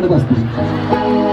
म्हणत असते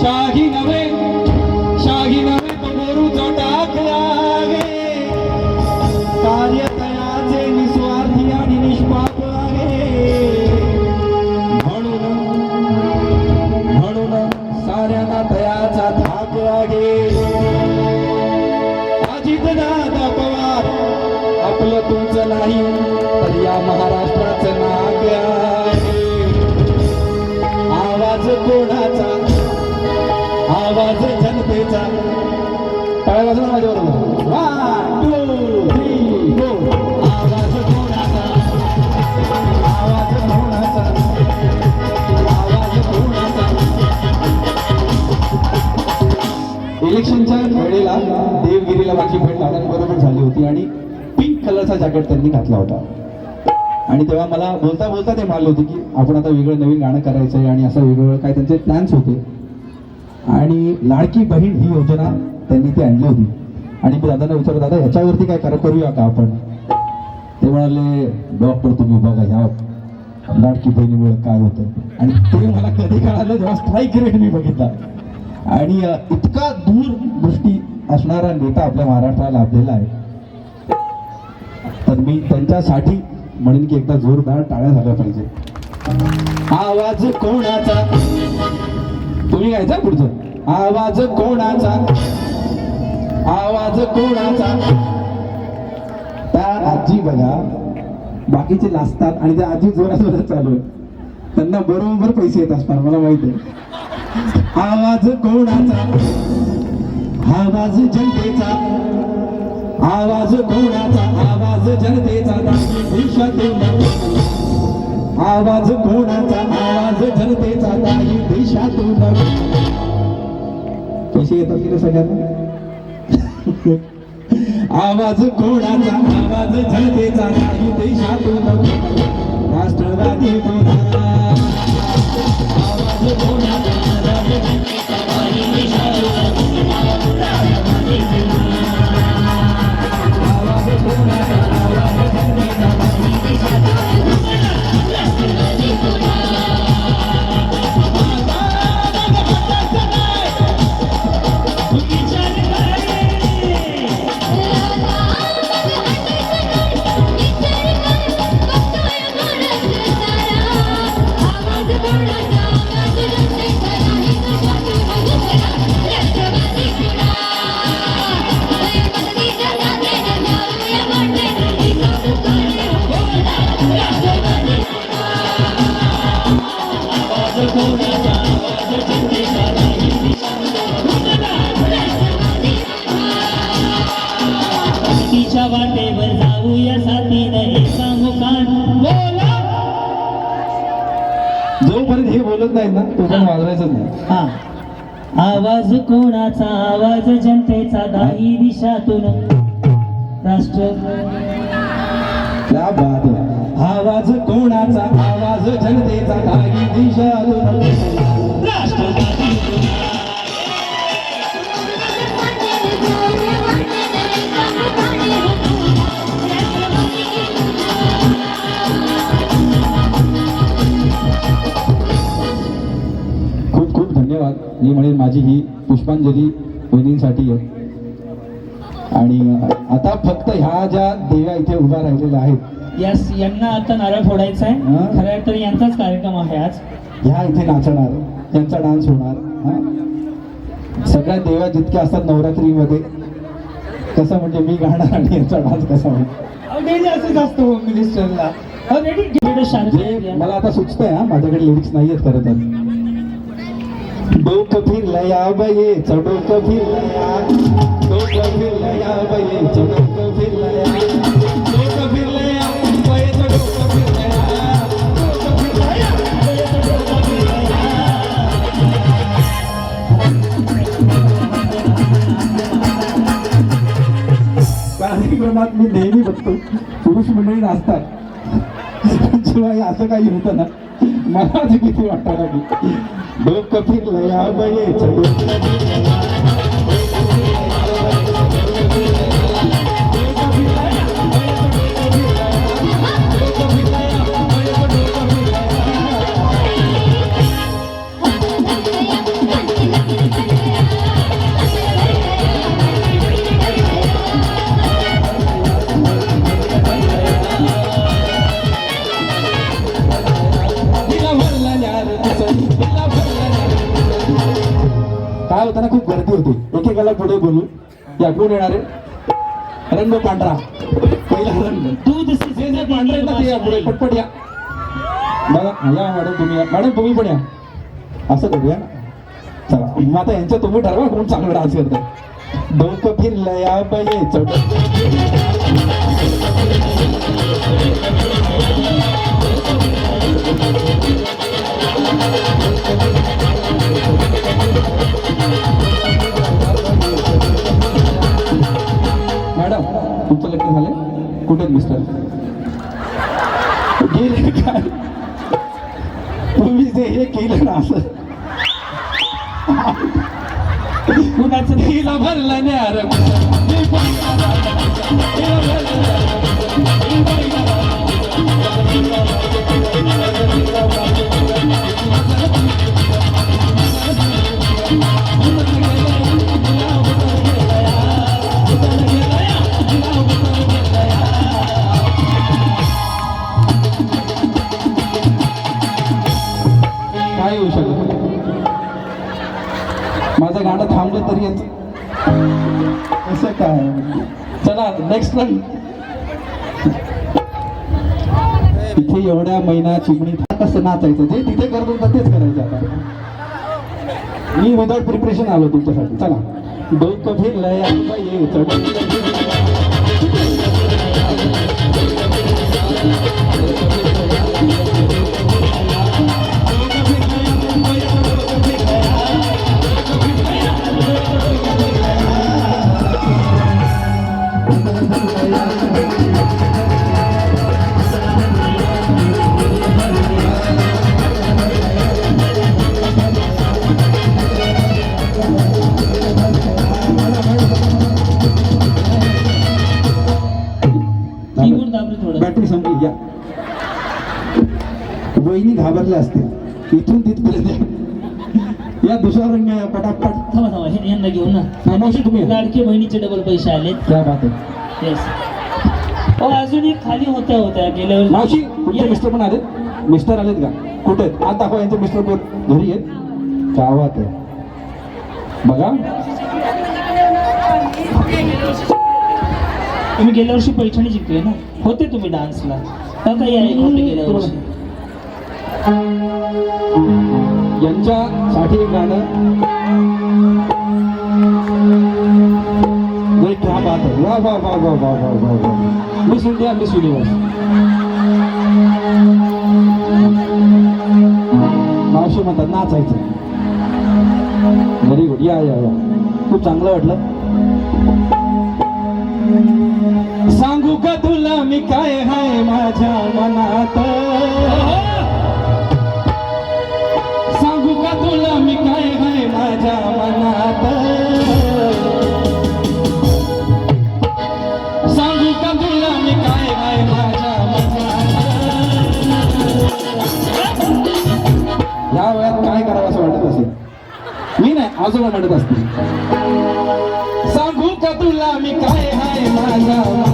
शाही नवे जॅकेट त्यांनी घातला होता. आणि तेव्हा मला बोलता बोलता ते म्हणाले होते की आपण आता वेगळं नवीन गाणं करायचं आहे आणि असं वेगवेगळं काय त्यांचे प्लॅन्स होते. आणि लाडकी बहीण ही योजना त्यांनी ती आणली होती. आणि मी दादांना विचारलं दादा ह्याच्यावरती काय कर करूया का आपण? ते म्हणाले डॉक्टर तुम्ही बघा ह्या लाडकी बहिणीमुळे काय होतं आणि ते मला कधी कळालं जेव्हा स्ट्राईक रेट मी बघितला. आणि इतका दूर दृष्टी असणारा नेता आपल्या महाराष्ट्राला लाभलेला आहे. तर मी त्यांच्यासाठी म्हणेन की एकदा जोरदार टाळ्या झाल्या पाहिजे. आवाज कोणाचा? तुम्ही घ्यायचा पुढचं. आवाज कोणाचा? आवाज कोणाचा? त्या आजी बघा बाकीचे लाजतात आणि त्या आजी जोरात जोरात चालू आहे. त्यांना बरोबर पैसे येत असणार मला माहीत आहे. आवाज कोणाचा? आवाज जनतेचा. आवाज कोणाचा? आवाज जनतेचा दाही देशातून आवाज कोणाचा? आवाज जनतेचा दाही देशातून पैसे येतात की सगळ्यांना? आवाज कोणाचा? आवाज जनतेचा नाही देशातून राष्ट्रवादी पुन्हा आवाज कोणाचा? नाही ना? तोपर्यंत वाजवायचं नाही. हा. आवाज कोणाचा? आवाज जनतेचा दाही दिशातून. राष्ट्र. बात. आवाज कोणाचा? आवाज जनतेचा काही दिशातून. म्हणेन माझी ही पुष्पांजली वहिनींसाठी. आहे आणि आता फक्त ह्या ज्या देव्या इथे उभ्या राहिलेल्या आहेत यस यांना आता नारळ फोडायचा आहे. खरं तर यांचाच कार्यक्रम आहे आज. ह्या इथे नाचणार त्यांचा डान्स होणार. सगळ्या देव्या जितक्या असतात नवरात्रीमध्ये कसं म्हणजे मी गाणार आणि यांचा डान्स कसा होईल? मला आता सुचतंय हा माझ्याकडे लिरिक्स नाही आहेत खरं तर. डोकं फिरलया बये डोकं फिरलया डोकं फिरलया बये डोकं फिरलया डोकं फिरलया बयेचं डोकं फिरलया फिरलया फिरलया कार्यक्रमात मी नेहमी बघतो पुरुष मंडळी नाचतात. शिवाय असं काही होतं ना मला किती वाटतं दो कफिर लया बने चलो असं करूया. ना चला मग आता यांच्या तुम्ही ठरवा कोण चांगलं डान्स करतंय डोकं फिरलं या बयेचं मॅडम तुमचं लग्न झालंय? कुठे मिस्टर? गेले काय तुम्ही जे हे केलं ना असं. तिला भरला न्यार. चिमणी कसं नाचायचं. जे तिथे करत होता तेच करायचं आता. मी विदाउट प्रिपरेशन आलो तुमच्यासाठी. चला. डोकं फिरलंय बाईचं डोकं डबल पैसे आले क्या बात आहे येस हो अजून एक खाली होत्या होत्या गेल्या मावशी तुमचे. मिस्टर पण आलेत. मिस्टर आलेत का? कुठे आहेत? आज दाखवा यांचे मिस्टर कोण घरी आहेत. गावात आहे बघा. तुम्ही गेल्या वर्षी पैठणी जिंकले ना? होते तुम्ही डान्सला. या एक होते गेल्या वर्षी? यांच्यासाठी एक गाणं. क्या बात आहे वा वा वा वा वा वा वा वा मिस इंडिया मिस युनिवर्स मावशी म्हणतात नाचायचं व्हेरी गुड या या या खूप चांगलं वाटलं सांगू का तुला मी काय हाय माझ्या मनात सांगू का तुला मी काय हाय माझ्या मनात? आजोबा म्हणत असते सांगू का तुला मी काय हाय माझा?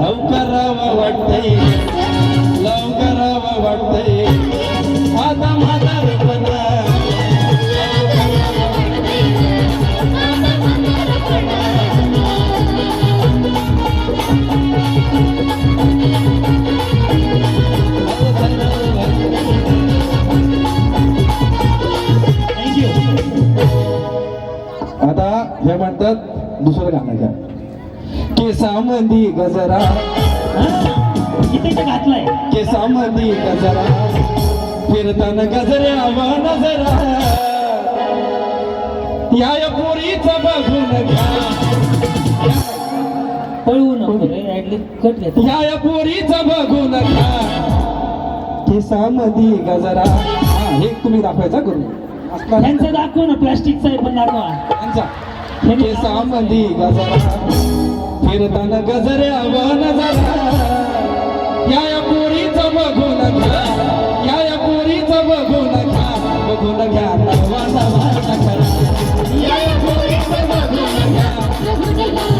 लवकर राव वाटतंय. लवकर वाटतंय. घ्या केसामंदी गजरा. घातलाय. केसामंदी गजरा. फिरताना गजऱ्या वा नजरा. या या पोरीचं बघून घ्या. पळवू नको रे ऍडली कट घेतो या या पोरीचं बघून घ्या. केसामंदी गजरा. हा हे तुम्ही दाखवायचा करून. असला त्यांचं दाखव ना प्लास्टिकचा आहे पण दाखवा. त्यांचा. केसामंदी गजरा. फिरताना गजऱ्या व नजरा या या पोरीचं बघून घ्या. या या पोरीचं बघून घ्या. बघून घ्या नवा नवा या या बघून घ्या. बघून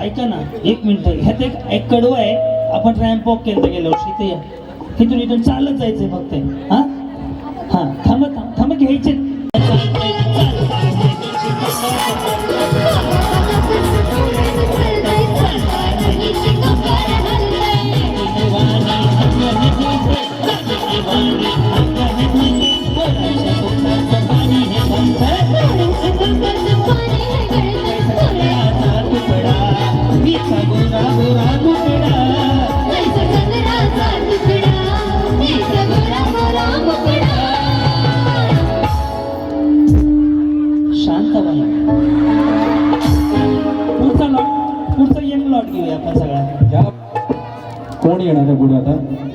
ऐका ना एक मिनिट. ह्यात एक एक आहे. आपण रॅम्प वॉक केलं गेलो तिथे या. इथून इथून चालत जायचंय फक्त. हा? हा थांब थांब थांब घ्यायचे. कोण येणार आहे पुढे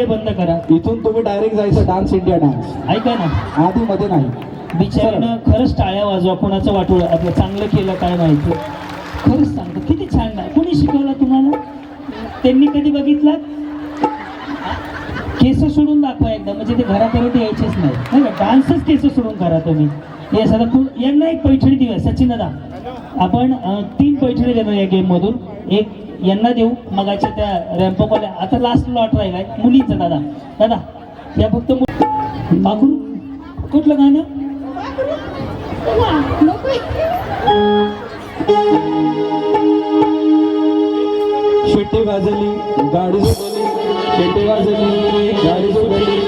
इथून तुम्ही डायरेक्ट जायचं डान्स इंडिया डान्स ऐका ना. आधी मध्ये नाही. बिचाऱ्यानं खरंच टाळ्या वाजवा कोणाचं वाटोळ आपलं चांगलं केलं काय माहिती खरंच सांगतो किती छान आहे कोणी शिकवलं तुम्हाला? त्यांनी कधी बघितलं केस सोडून दाखवा एकदा. म्हणजे ते घरापर्यंत यायचेच नाही. का? डान्सच केस सोडून करा तुम्ही. हे पु- यांना एक पैठणी देऊया सचिन दादा. आपण तीन पैठणी देणार या गेम मधून एक यांना देऊ. मगाच्या त्या रॅम्पवाल्या आता लास्ट लॉट राहिलाय मुलींचा दादा. दादा या फक्त मु- कुठलं गाणं? शेट्टी वाजली गाडी सोडली. शेट्टी वाजली गाडी सोडली.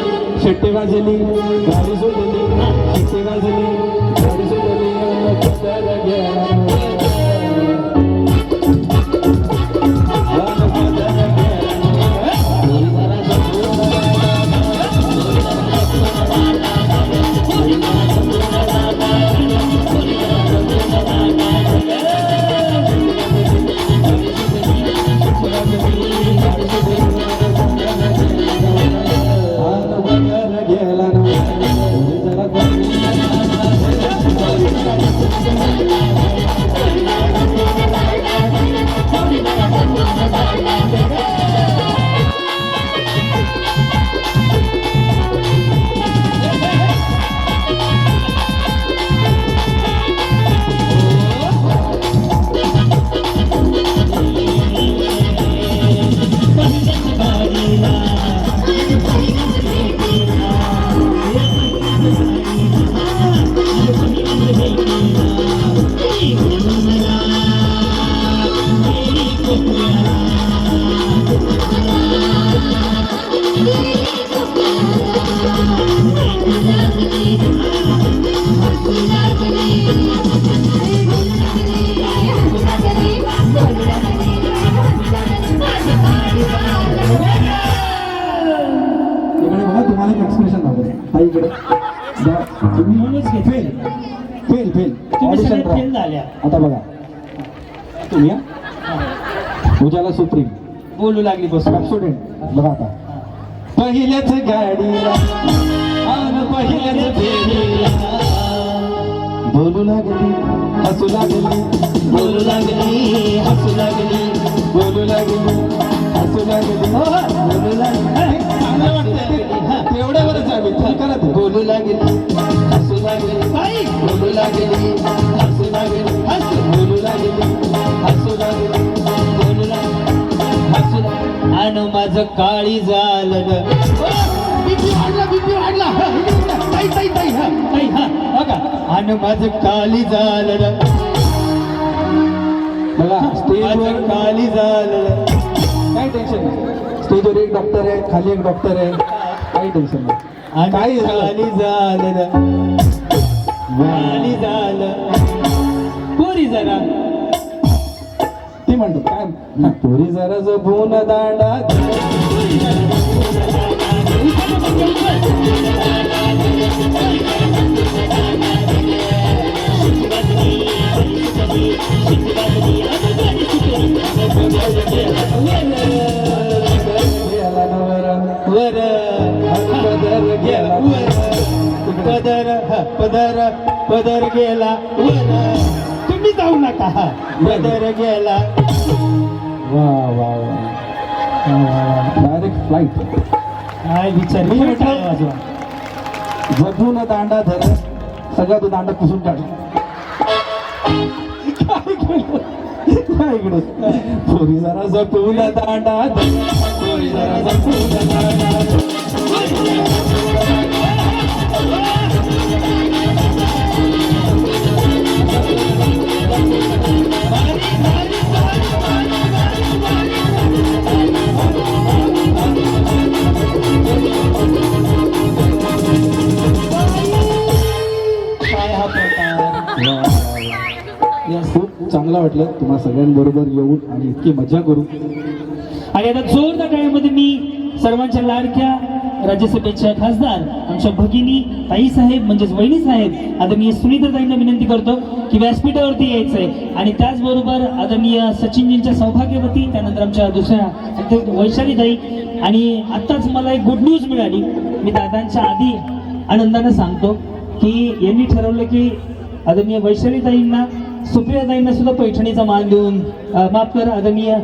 शेट्टी वाजली गाडी सोडली. शेट्टी वाजली गाडी सोडली. फेल फेल फेल तुम्ही ऑडिशन सगळे फेल झाल्या आता बघा. तुम्ही हा? उजाला सुप्रीम. बोलू लागली बसून. स्टुडंट बघा आता. पहिल्याच गाडीला आन पहिल्याच फेरीला. बोलू लागली हसू लागली. बोलू लागली हसू लागली. बोलू लागली हसू लागली. हो, हो, बोलू लागली. हे, चांगलं वाटतंय. तेवढ्यावरच आम्ही. तुम्ही करा ते. बोलू लागली. आणि माझं काळी झालं हा, हा हा, आणि माझं काळी झालं. बघा स्टेजवर काळी झालं. काही टेन्शन नाही. स्टेजवर एक डॉक्टर आहे खाली एक डॉक्टर आहे. काही टेन्शन नाही. काही झालं? झालं. काळी झालं. पुरी जरा. ती म्हणतो काय? पोरी जरा जपून दांडा. गेला पदर पदर गेला वर. तुम्ही जाऊ नका. हा पदर गेला. वा वा डायरेक्ट फ्लाईट काय विचार मी म्हटलं-. जपून दांडा धर सगळा तो दांडा पुसून काढ. काय इकडे पोरी जरा जपून दांडा पोरी जरा जपून दांडा वाटलं तुम्हा सगळ्यांबरोबर येऊन आणि इतकी मजा करू. आणि आता जोरदार टाळ्यामध्ये मी सर्वांच्या लाडक्या राज्यसभेच्या खासदार आमच्या भगिनी ताई साहेब म्हणजेच वहिनी साहेब आदरणीय सुनीताताईंना विनंती करतो की व्यासपीठावरती यायचंय. आणि त्याचबरोबर आदरणीय सचिनजींच्या सौभाग्यवती त्यानंतर आमच्या दुसऱ्या वैशाली वैशालीताई आणि आत्ताच मला एक गुड न्यूज मिळाली. मी दादांच्या आधी आनंदानं सांगतो की यांनी ठरवलं की आदरणीय वैशालीताईंना सुप्रियाताईंना सुद्धा पैठणीचा मान देऊन माफ कर आदरणीय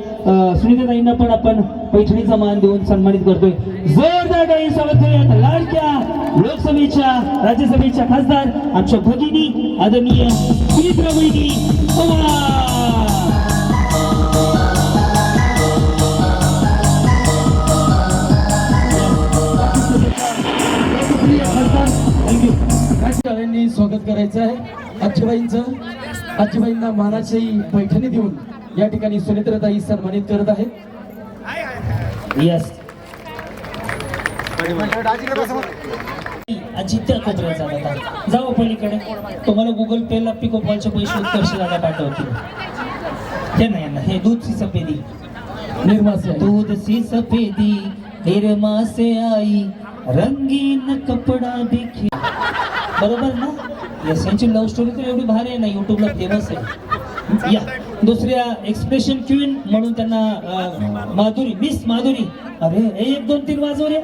सुनीताताईंना पण आपण पैठणीचा मान देऊन सन्मानित करतोय. जोरदार काही स्वागत करूयात. लाडक्या लोकसभेच्या राज्यसभेच्या खासदार आमच्या भगिनी आदरणीय सुमित्रा वहिनी पवार स्वागत करायचं आहे. आजीबाईंचं आजीबाईंना मानाची पैठणी देऊन या ठिकाणी सुनेत्रताई सन्मानित करत आहेत. यस आजी त्या कोपऱ्यात जात आता जाऊ पलीकडे. तुम्हाला गुगल पे ला पिको पॉलचे पैसे उत्कर्ष दादा पाठवतील. हे नाही यांना हे दूधची सफेदी. निर्मासे. आहे. दूध सी सफेदी निर्मा से आई. रंगीन कपडा देखी बरोबर ना? यांची लव्ह स्टोरी तर एवढी भारी आहे ना युट्यूबला फेमस आहे. या. दुसऱ्या एक्सप्रेशन क्वीन म्हणून त्यांना माधुरी मिस माधुरी. अरे एक दोन तीन वाजव रे